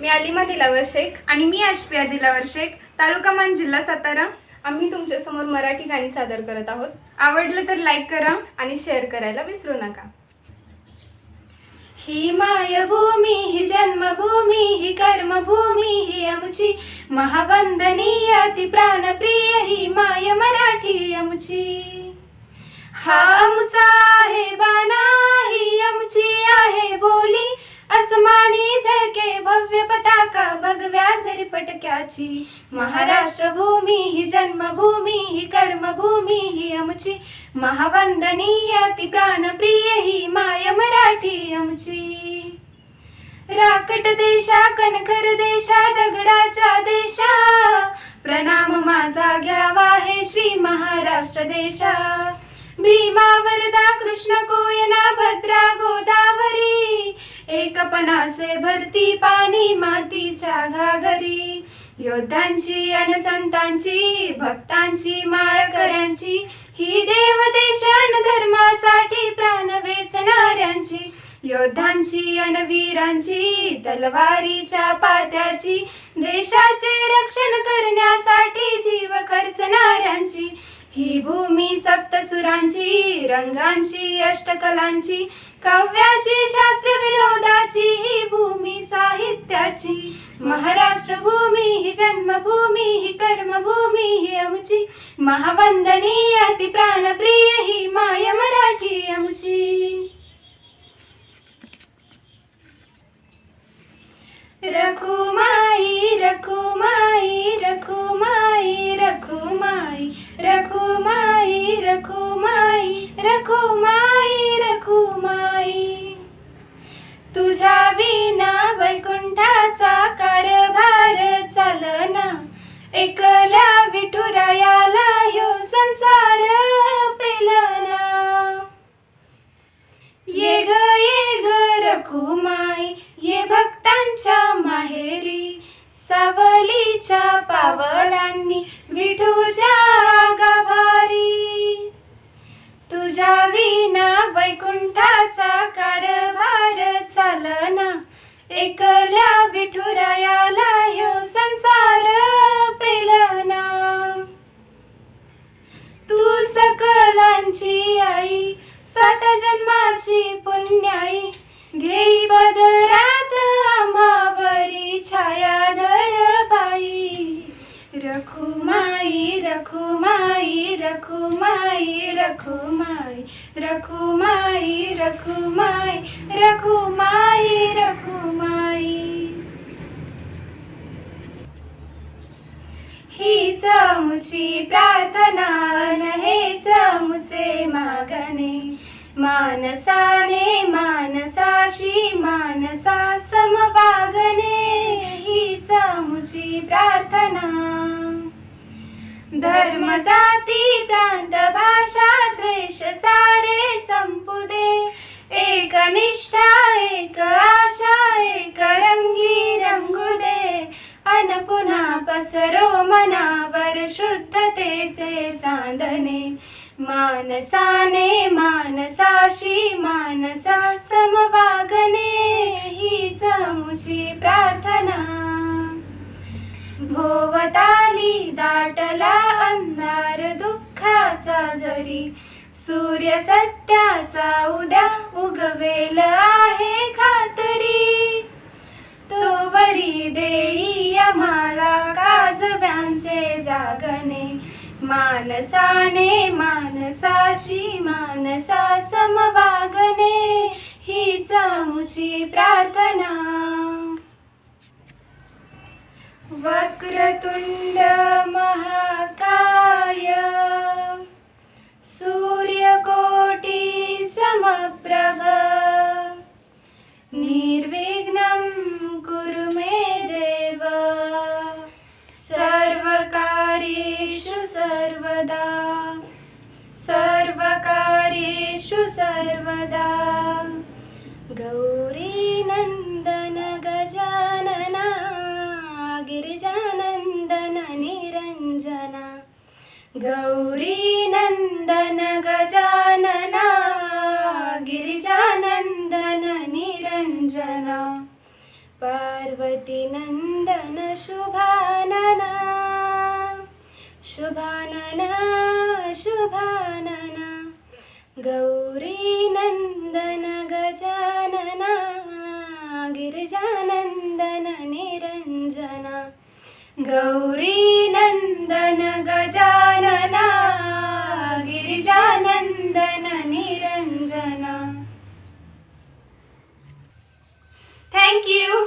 मी अलिमा दिलावर शेख. आणि मी अश्पिया दिलावर शेख तालुका मान जिल्हा सातारा. आम्ही तुमच्यासमोर मराठी गाणी सादर करत आहोत. आवडलं तर लाईक करा. आणि शेअर करायला विसरू नका. ही मायभूमी ही जन्मभूमी ही कर्मभूमी ही आमची महावंदनीय ती प्राणप्रिय ही माय मराठी आमची. हा आमचा आहे बाणा ही आमची आहे बोली. अस्मानी झळके भव्य पताका भगव्या जरी पटक्याची. महाराष्ट्र भूमी ही जन्मभूमी ही कर्मभूमी ही आमची. महावंदनीय ती प्राणप्रिय ही माय मराठी आमची. राकट देशा कणखर देशा दगडाच्या देशा. प्रणाम माझा घ्यावा हे श्री महाराष्ट्र देशा. भीमा वरदा कृष्ण कोयना भद्र स्वप्नाचे भरती पाणी मातीच्या घागरी. योद्धांची आणि संतांची भक्तांची माळकऱ्यांची ही देव देशान धर्मासाठी प्राण वेचणाऱ्यांची. योद्धांची आणि वीरांची तलवारीच्या पात्याची देशाचे रक्षण करण्यासाठी जीव खर्चणाऱ्यांची. ही भूमी सप्तसुरांची रंगांची अष्टकलांची काव्याची शास्त्र विनोदाची ही भूमी साहित्याची. महाराष्ट्र भूमी ही जन्मभूमी ही कर्मभूमी ही आमची. महावंदनीय ती प्राणप्रिय ही माय मराठी आमची. रखुमाई रखुमाई रखु रखुमाई रखुमाई रखुमाई रखुमाई तुझ्या विना वैकुंठाचा कारभार चालना एकल्या विठुरायाला ह्यो संसार पेलना. ये ग ये ग रखुमाई ये भक्तांच्या माहेरी सावलीच्या पावलांनी विठूच्या चालना. एकल्या विठुरायाला ह्यो संसार पेलना. तू सकलांची आई सात जन्मा रखुमाई रखुमाई रखुमाई रखुमाई रखुमाई रखुमाई. हीच मुची प्रार्थना न हेच मुचे मागणे. मानसाने मानसाशी मानसा समवागणे हीच मुची प्रार्थना. धर्म जाती प्रांत द्वेष सारे संपू दे एक निष्ठा एक आशा एक रंगी रंगू दे अन पुन्हा पसरो मनावर शुद्धतेचे चांदणे. मानसाने मानसाशी मानसा समवागने हीच मुची प्रार्थना. भोवताली दाटला अंधार दुःखाचा जरी सूर्य सत्याचा उद्या उगवेल आहे खातरी. तो वरी देई आम्हाला काजव्यांचे जागणे. मानसाने मानसाशी मानसा समवागणे हीच मुची प्रार्थना. वक्रतुंड महाकाय. सूर्यकोटि समप्रभ निर्विघ्नं कुरु मे देव। सर्वकार्येषु सर्वदा। सर्वकार्येषु सर्वदा। गौरीनन्दन गजानना। गिरिजानन्दन निरञ्जना गौरी नंदन गजानना गिरिजानंदन पार्वती पार्वतीनन्दन शुभानना शुभानना शुभानना गौरी नन्दन गजानना गिरिजानन्दन निरञ्जना। गौरीनन्दन गजानना गिरिजानन्दन निरञ्जना थँक्यू